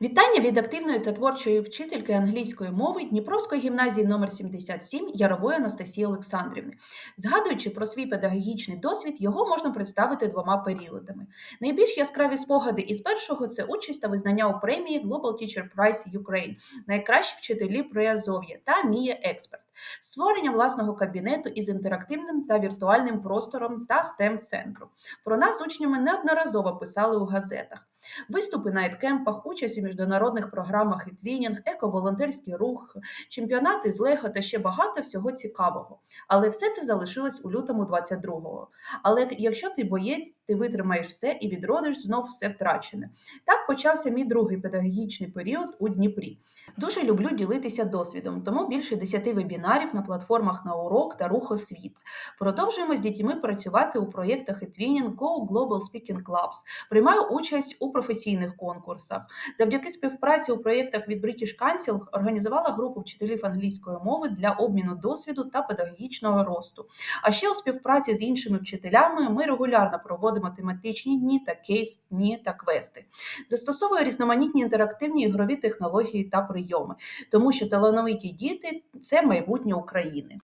Вітання від активної та творчої вчительки англійської мови Дніпровської гімназії номер 77 Ярової Анастасії Олександрівни. Згадуючи про свій педагогічний досвід, його можна представити двома періодами. Найбільш яскраві спогади із першого це участь та визнання у премії Global Teacher Prize Ukraine, найкращі вчителі Приазов'я та Мія Експерт, створення власного кабінету із інтерактивним та віртуальним простором та stem центру Про нас учнями неодноразово писали у газетах. Виступи на еткемпах, участь у міжнародних програмах і еко-волонтерський рух, чемпіонати з Лего та ще багато всього цікавого. Але все це залишилось у лютому 22-го. Але якщо ти боєць, ти витримаєш все і відродиш знов все втрачене. Так почався мій другий педагогічний період у Дніпрі. Дуже люблю ділитися досвідом, тому більше 10 вебінарів на платформах на урок та рух освіт. Продовжуємо з дітьми працювати у проєктах «Відвінінг», Go Global Speaking Clubs. Приймаю участь у професійних конкурсах. Завдяки співпраці у проєктах від British Council організувала групу вчителів англійської мови для обміну досвіду та педагогічного росту. А ще у співпраці з іншими вчителями ми регулярно проводимо тематичні дні та кейс-дні та квести. Застосовую різноманітні інтерактивні ігрові технології та прийоми, тому що талановиті діти це майбутнє України.